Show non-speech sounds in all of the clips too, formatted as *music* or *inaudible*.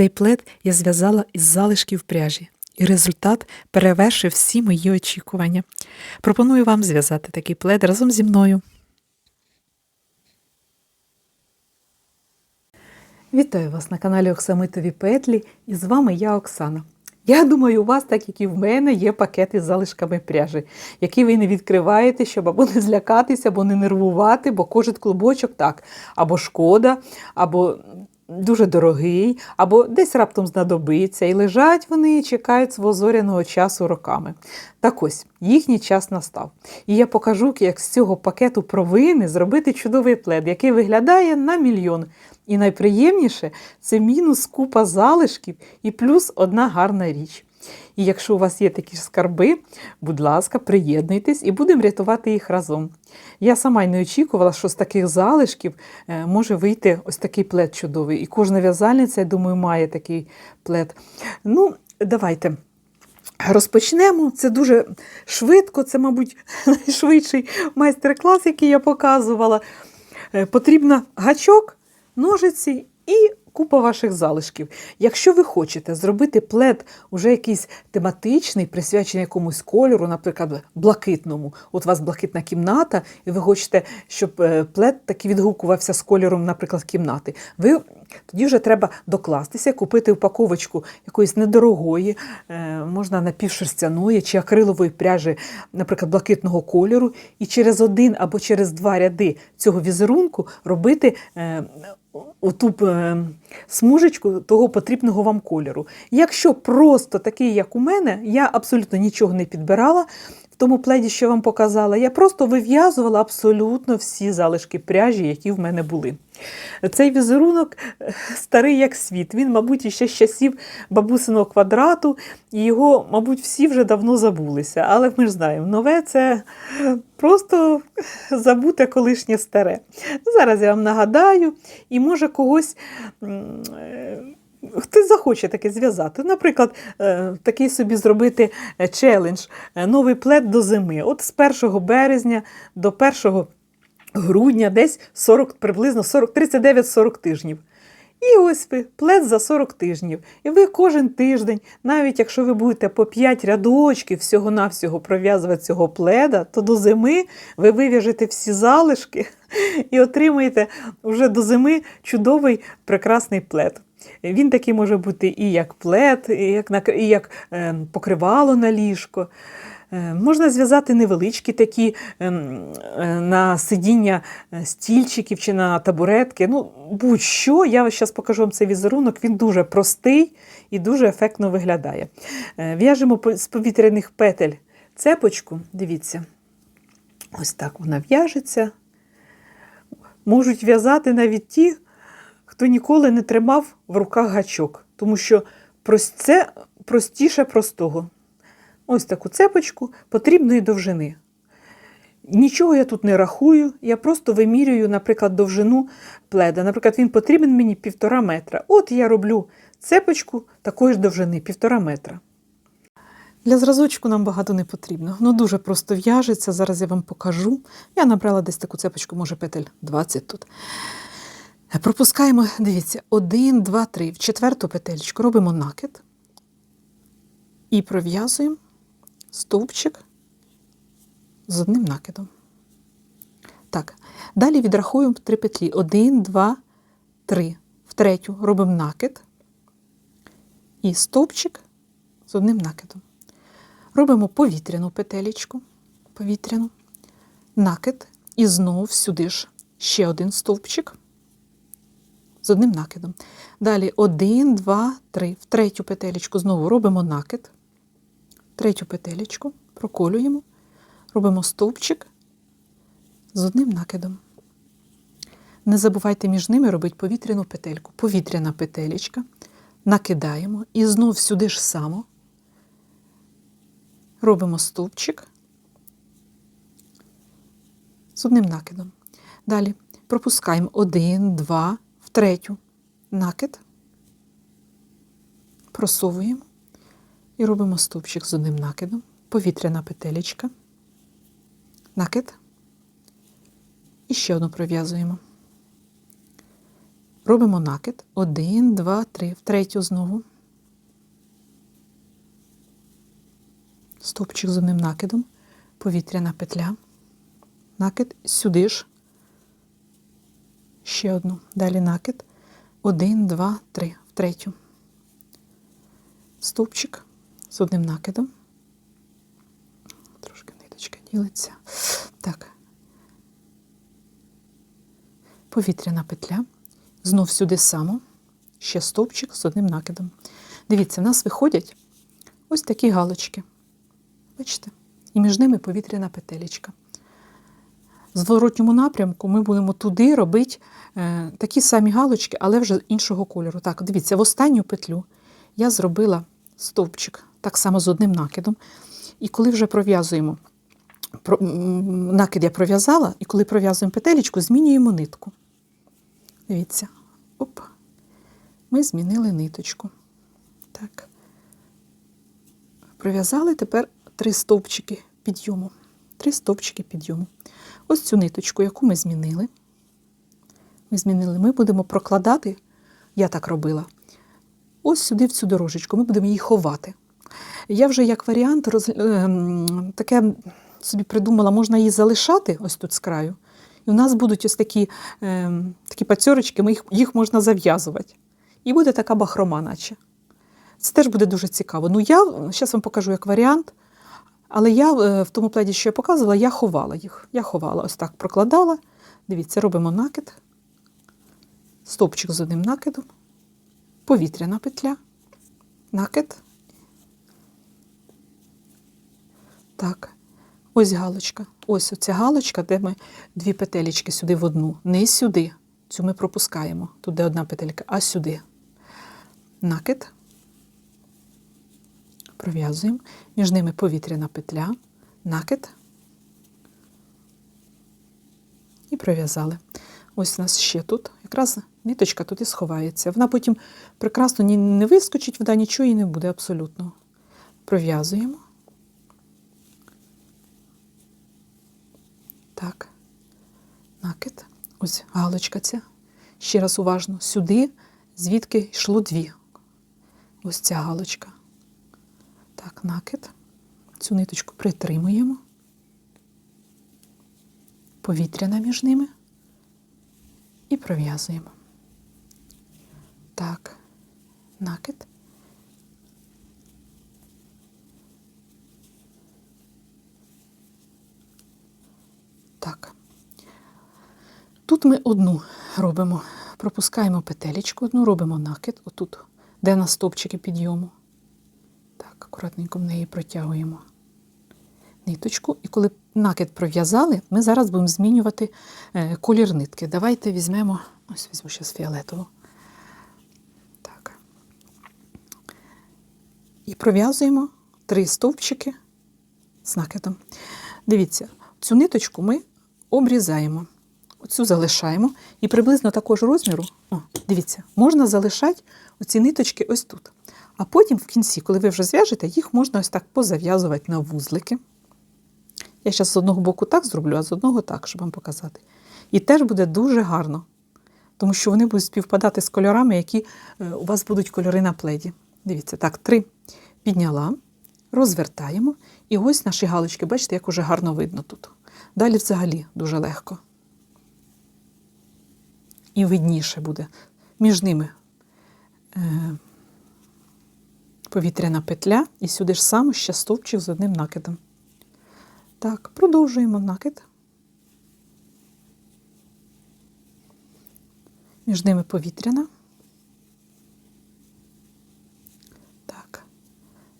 Цей плед я зв'язала із залишків пряжі, і результат перевершив всі мої очікування. Пропоную вам зв'язати такий плед разом зі мною. Вітаю вас на каналі Оксамитові Петлі і з вами я Оксана. Я думаю, у вас, так як і в мене, є пакет із залишками пряжі, які ви не відкриваєте, щоб або не злякатися, або не нервувати, бо кожен клубочок так, або шкода, або дуже дорогий, або десь раптом знадобиться, і лежать вони і чекають свого зоряного часу роками. Так ось, їхній час настав. І я покажу, як з цього пакету провини зробити чудовий плед, який виглядає на мільйон. І найприємніше це мінус купа залишків і плюс одна гарна річ. І якщо у вас є такі ж скарби, будь ласка, приєднуйтесь і будемо рятувати їх разом. Я сама й не очікувала, що з таких залишків е, може вийти ось такий плед чудовий. І кожна в'язальниця, я думаю, має такий плед. Ну, давайте. Розпочнемо. Це дуже швидко, це, мабуть, *laughs* найшвидший майстер-клас, який я показувала. Е, Потрібно гачок, ножиці і купа ваших залишків. Якщо ви хочете зробити плед уже якийсь тематичний, присвячений якомусь кольору, наприклад, блакитному, от у вас блакитна кімната, і ви хочете, щоб е, плед таки відгукувався з кольором, наприклад, кімнати, ви тоді вже треба докластися, купити упаковочку якоїсь недорогої, е, можна напівшерстяної чи акрилової пряжі, наприклад, блакитного кольору, і через один або через два ряди цього візерунку робити е, оту е, смужечку того потрібного вам кольору. Якщо просто такий, як у мене, я абсолютно нічого не підбирала. Тому пледі, що вам показала, я просто вив'язувала абсолютно всі залишки пряжі, які в мене були. Цей візерунок е, старий як світ. Він, мабуть, іще з часів бабусиного квадрату, і його, мабуть, всі вже давно забулися. Але ми ж знаємо, нове це просто забуте колишнє старе. Зараз я вам нагадаю, і може когось. Хтось захоче таке зв'язати. Наприклад, е, такий собі зробити е, челендж, е, новий плед до зими. От з 1 березня до 1 грудня, десь 40, приблизно 40, 39-40 тижнів. І ось ви плед за 40 тижнів. І ви кожен тиждень, навіть якщо ви будете по 5 рядочків всього-навсього пров'язувати цього пледа, то до зими ви вив'яжете всі залишки *laughs* і отримаєте вже до зими чудовий прекрасний плед. Він такий може бути і як плед, і як, і як е, покривало на ліжко. Е, Можна зв'язати невеличкі такі ем, е, на сидіння е, стільчиків чи на табуретки. Ну, будь-що, я зараз покажу вам цей візерунок, він дуже простий і дуже ефектно виглядає. Е, В'яжемо з повітряних петель цепочку, дивіться, ось так вона в'яжеться. Можуть в'язати навіть ті, хто ніколи не тримав в руках гачок, тому що це простіше простого. Ось таку цепочку потрібної довжини. Нічого я тут не рахую, я просто вимірюю, наприклад, довжину пледа. Наприклад, він потрібен мені півтора метра. От я роблю цепочку такої ж довжини, півтора метра. Для зразочку нам багато не потрібно. Ну дуже просто в'яжеться. Зараз я вам покажу. Я набрала десь таку цепочку, може петель 20 тут. Пропускаємо, дивіться, 1, 2, 3. В четверту петельку робимо накид і пров'язуємо стовпчик з одним накидом. Так, далі відрахуємо три петлі. 1, 2, 3. В третю робимо накид і стовпчик з одним накидом. Робимо повітряну петелечку, повітряну, накид і знову сюди ж ще один стовпчик з одним накидом. Далі 1, 2, 3. В третю петелечку знову робимо накид, третю петелечку проколюємо, робимо стовпчик з одним накидом. Не забувайте між ними робити повітряну петельку. Повітряна петелечка, накидаємо і знов сюди ж само робимо стовпчик з одним накидом. Далі пропускаємо один, два, в третю накид, просовуємо і робимо стовпчик з одним накидом, повітряна петелечка, накид і ще одну пров'язуємо. Робимо накид. Один, два, три. В третю знову. Стовпчик з одним накидом. Повітряна петля. Накид сюди ж. Ще одну. Далі накид. Один, два, три. В третю. Стовпчик з одним накидом. Трошки ниточка ділиться. Так. Повітряна петля. Знов сюди само. Ще стовпчик з одним накидом. Дивіться, в нас виходять ось такі галочки. Бачите? І між ними повітряна петелечка. Зворотньому напрямку ми будемо туди робити е, такі самі галочки, але вже іншого кольору. Так, дивіться, в останню петлю я зробила стовпчик так само з одним накидом. І коли вже пров'язуємо, про, накид я пров'язала, і коли пров'язуємо петелечку, змінюємо нитку. Дивіться, оп, ми змінили ниточку. Так. Пров'язали тепер три стовпчики підйому. Три стовпчики підйому. Ось цю ниточку, яку ми змінили. Ми змінили, ми будемо прокладати, я так робила, ось сюди, в цю дорожечку, ми будемо її ховати. Я вже як варіант роз... е, таке собі придумала, можна її залишати ось тут з краю. І у нас будуть ось такі, е, такі пацьорочки, їх, їх можна зав'язувати. І буде така бахрома, наче. Це теж буде дуже цікаво. Ну, я зараз вам покажу як варіант. Але я е, в тому плані, що я показувала, я ховала їх. Я ховала, ось так прокладала. Дивіться, робимо накид, стовпчик з одним накидом, повітряна петля, накид. Так, ось галочка. Ось оця галочка, де ми дві петелечки сюди в одну. Не сюди. Цю ми пропускаємо. Тут де одна петелька, а сюди. Накид. Пров'язуємо. Між ними повітряна петля, накид. І пров'язали. Ось у нас ще тут. Якраз ниточка тут і сховається. Вона потім прекрасно не вискочить, вода нічого і не буде абсолютно. Пров'язуємо. Так. Накид. Ось галочка ця. Ще раз уважно. Сюди, звідки йшло дві. Ось ця галочка. Так, накид. Цю ниточку притримуємо. Повітряна між ними. І пров'язуємо. Так, накид. Так. Тут ми одну робимо, пропускаємо петелечку, одну робимо накид, отут, де на стовпчики підйому. Так, акуратненько в неї протягуємо ниточку. І коли накид пров'язали, ми зараз будемо змінювати е, колір нитки. Давайте візьмемо, ось візьму зараз фіолетову. Так. І пров'язуємо три стовпчики з накидом. Дивіться, цю ниточку ми обрізаємо. Оцю залишаємо. І приблизно такого ж розміру, о, дивіться, можна залишати оці ниточки ось тут. А потім в кінці, коли ви вже зв'яжете, їх можна ось так позав'язувати на вузлики. Я зараз з одного боку так зроблю, а з одного так, щоб вам показати. І теж буде дуже гарно, тому що вони будуть співпадати з кольорами, які е, у вас будуть кольори на пледі. Дивіться, так, три підняла, розвертаємо. І ось наші галочки, бачите, як уже гарно видно тут. Далі взагалі дуже легко. І видніше буде. Між ними е, повітряна петля, і сюди ж само ще стовпчик з одним накидом. Так, продовжуємо накид. Між ними повітряна. Так,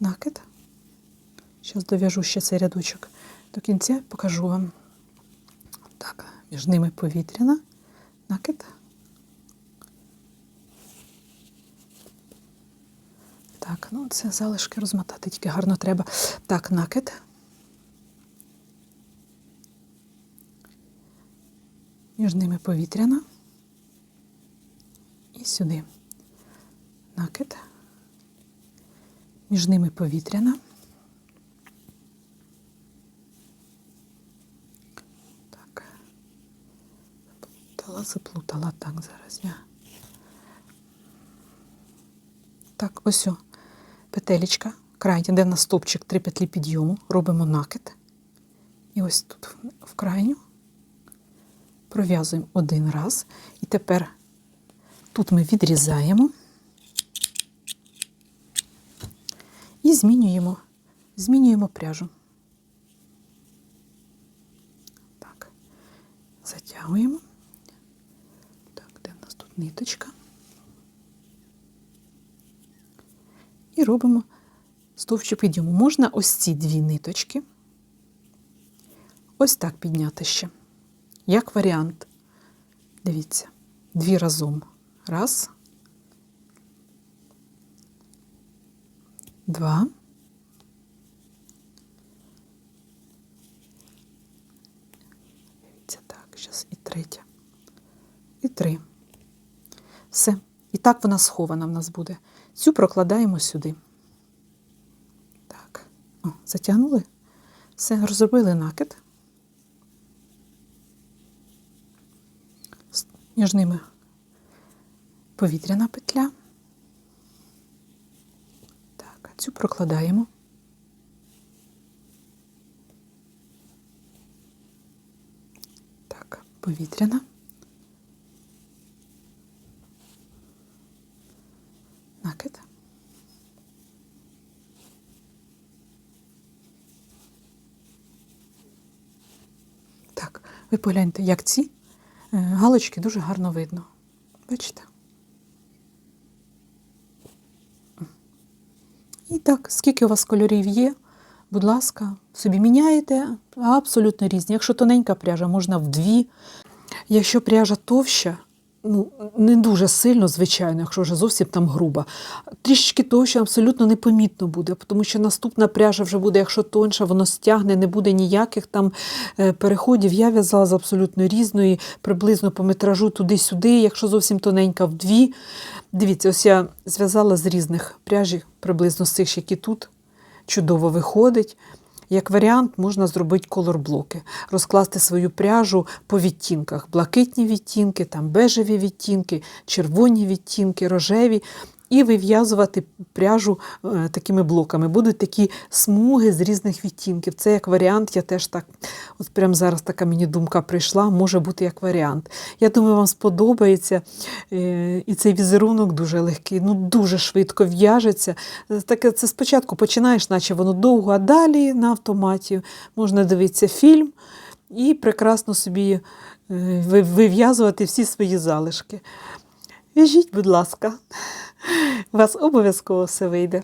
накид. Зараз дов'яжу ще цей рядочок до кінця, покажу вам. Так, між ними повітряна, накид. Так, ну це залишки розмотати, тільки гарно треба. Так, накид. Між ними повітряна. І сюди. Накид. Між ними повітряна. Так. Заплутала, заплутала. Так, зараз я Так, ось о, петелечка, крайня, де на стопчик три петлі підйому, робимо накид. І ось тут в- крайню пров'язуємо один раз. І тепер тут ми відрізаємо і змінюємо, змінюємо пряжу. Так, затягуємо. Так, де в нас тут ниточка? І робимо стовпчик підйому. Можна ось ці дві ниточки. Ось так підняти ще. Як варіант. Дивіться, дві разом. Раз. Два. Дивіться, так, зараз і третя. І три. Все. І так вона схована в нас буде. Цю прокладаємо сюди. Так. О, затягнули. Все, розробили накид. Між ними повітряна петля. Так, цю прокладаємо. Так, повітряна. Накид. Так, ви погляньте, як ці е, галочки дуже гарно видно. Бачите? І так, скільки у вас кольорів є, будь ласка, собі міняєте абсолютно різні. Якщо тоненька пряжа, можна в дві. Якщо пряжа товща, ну, не дуже сильно, звичайно, якщо вже зовсім там груба, трішечки товща абсолютно непомітно буде, тому що наступна пряжа вже буде, якщо тонша, воно стягне, не буде ніяких там е, переходів. Я в'язала з абсолютно різної, приблизно по метражу туди-сюди, якщо зовсім тоненька, в дві. Дивіться, ось я зв'язала з різних пряжі, приблизно з цих, які тут. Чудово виходить. Як варіант, можна зробити колорблоки, розкласти свою пряжу по відтінках: блакитні відтінки, там бежеві відтінки, червоні відтінки, рожеві. І вив'язувати пряжу е, такими блоками. Будуть такі смуги з різних відтінків. Це як варіант, я теж так, от прямо зараз така мені думка прийшла, може бути як варіант. Я думаю, вам сподобається. Е, І цей візерунок дуже легкий, ну дуже швидко в'яжеться. Е, Таке це спочатку починаєш, наче воно довго, а далі на автоматі можна дивитися фільм і прекрасно собі вив'язувати всі свої залишки. В'яжіть, будь ласка, у вас обов'язково все вийде.